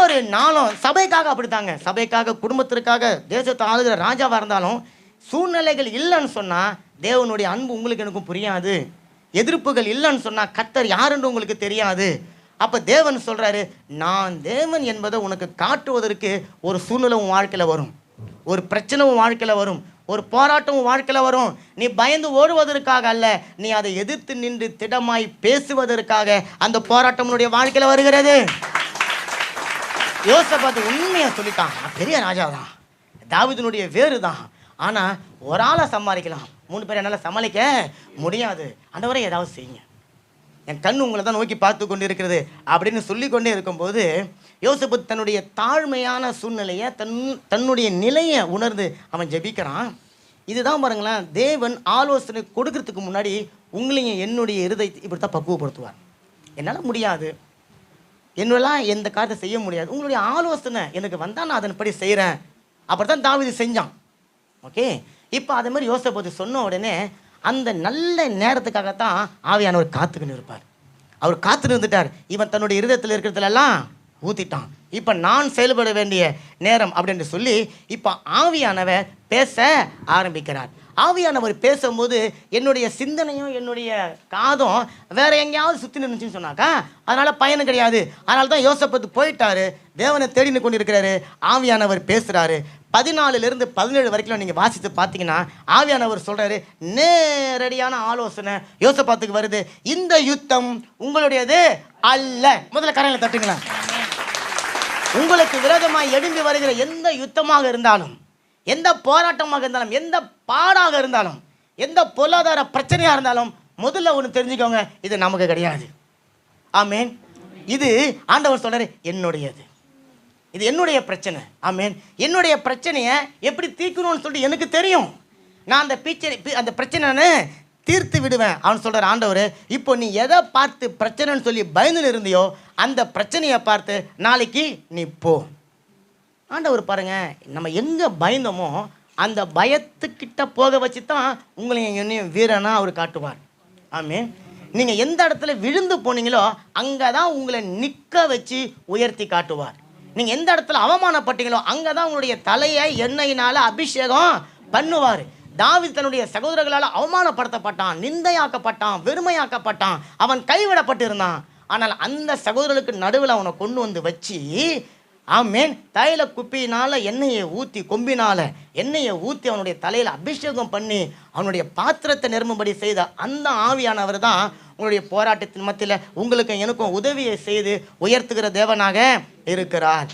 ஒவ்வொரு நாளும் சபைக்காக அப்படித்தாங்க. சபைக்காக குடும்பத்திற்காக தேசத்தை ஆளுகிற ராஜாவாக இருந்தாலும் சூழ்நிலைகள் இல்லைன்னு சொன்னால் தேவனுடைய அன்பு உங்களுக்கு எனக்கும் புரியாது. எதிர்ப்புகள் இல்லைன்னு சொன்னால் கத்தர் யாருன்னு உங்களுக்கு தெரியாது. அப்போ தேவன் சொல்கிறாரு நான் தேவன் என்பதை உனக்கு காட்டுவதற்கு ஒரு சூழ்நிலை உன் வாழ்க்கையில் வரும். ஒரு பிரச்சனை உன் வாழ்க்கையில் வரும். ஒரு போராட்டம் வாழ்க்கையில் வரும். நீ பயந்து ஓடுவதற்காக அல்ல நீ அதை எதிர்த்து நின்று திடமாய் பேசுவதற்காக அந்த போராட்டம் உன்னுடைய வாழ்க்கையில் வருகிறது. யோசபாத்து உண்மையை சொல்லிட்டான். பெரிய ராஜா தான் தாவிதனுடைய வேறு தான் ஆனால் ஒரு ஆளை சமாளிக்கலாம். மூணு பேர் என்னால் சமாளிக்க முடியாது. அந்தவரை ஏதாவது செய்யுங்க. என் கண் உங்களை தான் நோக்கி பார்த்து கொண்டு இருக்கிறது அப்படின்னு சொல்லிக்கொண்டே இருக்கும்போது யோசப்பு தன்னுடைய தாழ்மையான சூழ்நிலையை தன் தன்னுடைய நிலையை உணர்ந்து அவன் ஜெபிக்கிறான். இதுதான் பாருங்களேன் தேவன் ஆலோசனை கொடுக்கறதுக்கு முன்னாடி உங்களையும் என்னுடைய இருதயத்தை இப்படி தான் பக்குவப்படுத்துவார். என்னால் முடியாது. என்னெல்லாம் எந்த காரியத்தை செய்ய முடியாது. உங்களுடைய ஆலோசனை எனக்கு வந்தால் நான் அதன்படி செய்கிறேன் அப்படி தான் தாவிதி செஞ்சான். ஓகே? இப்போ அதே மாதிரி யோசனை சொன்ன உடனே அந்த நல்ல நேரத்துக்காகத்தான் ஆவியானவர் காத்துக்கின்னு இருப்பார். அவர் காத்து நிறுந்துட்டார் இவன் தன்னுடைய இருதயத்தில் இருக்கிறதுலலாம் ஊற்றிட்டான் இப்போ நான் செயல்பட வேண்டிய நேரம் அப்படின்னு சொல்லி இப்போ ஆவியானவர் பேச ஆரம்பிக்கிறார். ஆவியானவர் பேசும்போது என்னுடைய சிந்தனையும் என்னுடைய காதும் வேற எங்கேயாவது சுற்றி நின்றுச்சுன்னு சொன்னாக்கா அதனால் பயனும் கிடையாது. அதனால தான் யோசப்பத்து போயிட்டாரு. தேவனை தேடின்னு கொண்டிருக்கிறாரு. ஆவியானவர் பேசுகிறாரு பதினாலுலேருந்து பதினேழு வரைக்கும் நீங்கள் வாசித்து பார்த்தீங்கன்னா ஆவியானவர் சொல்கிறாரு நேரடியான ஆலோசனை. யோசப்பாத்துக்கு வருது. இந்த யுத்தம் உங்களுடையது அல்ல. முதல்ல கரையில் தட்டுங்களேன். உங்களுக்கு விரோதமாக எழுந்து வருகிற எந்த யுத்தமாக இருந்தாலும் எந்த போராட்டமாக இருந்தாலும் எந்த பாடாக இருந்தாலும் எந்த பொருளாதார பிரச்சனையாக இருந்தாலும் முதல்ல ஒன்று தெரிஞ்சுக்கோங்க இது நமக்கு கிடையாது. ஆமேன். இது ஆண்டவர் சொல்கிறார் என்னுடையது. இது என்னுடைய பிரச்சனை. ஆமேன். என்னுடைய பிரச்சனையை எப்படி தீர்க்கணும்னு சொல்லிட்டு எனக்கு தெரியும். நான் அந்த பிரச்சனை அந்த பிரச்சனைன்னு தீர்த்து விடுவேன். அவன் சொல்கிற ஆண்டவர் இப்போ நீ எதை பார்த்து பிரச்சனைன்னு சொல்லி பயந்துன்னு இருந்தியோ அந்த பிரச்சனையை பார்த்து நாளைக்கு நீ போ. ஆண்டவர் பாருங்க நம்ம எங்கே பயந்தோமோ அந்த பயத்துக்கிட்ட போக வச்சு தான் உங்களையும் என்னையும் வீரனாக அவர் காட்டுவார். ஆமே நீங்கள் எந்த இடத்துல விழுந்து போனீங்களோ அங்கே தான் உங்களை நிற்க வச்சு உயர்த்தி காட்டுவார். நீங்கள் எந்த இடத்துல அவமானப்பட்டீங்களோ அங்கே தான் உங்களுடைய தலையை எண்ணெயினால் அபிஷேகம் பண்ணுவார். தாவி தன்னுடைய சகோதரர்களால் அவமானப்படுத்தப்பட்டான் நிந்தையாக்கப்பட்டான் வெறுமையாக்கப்பட்டான் அவன் கைவிடப்பட்டு இருந்தான் ஆனால் அந்த சகோதரர்களுக்கு நடுவில் அவனை கொண்டு வந்து வச்சு ஆமேன். தைல குப்பினால் எண்ணெயை ஊற்றி கொம்பினால் எண்ணெயை ஊற்றி அவனுடைய தலையில் அபிஷேகம் பண்ணி அவனுடைய பாத்திரத்தை நிரம்பும்படி செய்த அந்த ஆவியானவர் தான் உங்களுடைய போராட்டத்தின் மத்தியில் உங்களுக்கு எனக்கும் உதவியை செய்து உயர்த்துகிற தேவனாக இருக்கிறார்.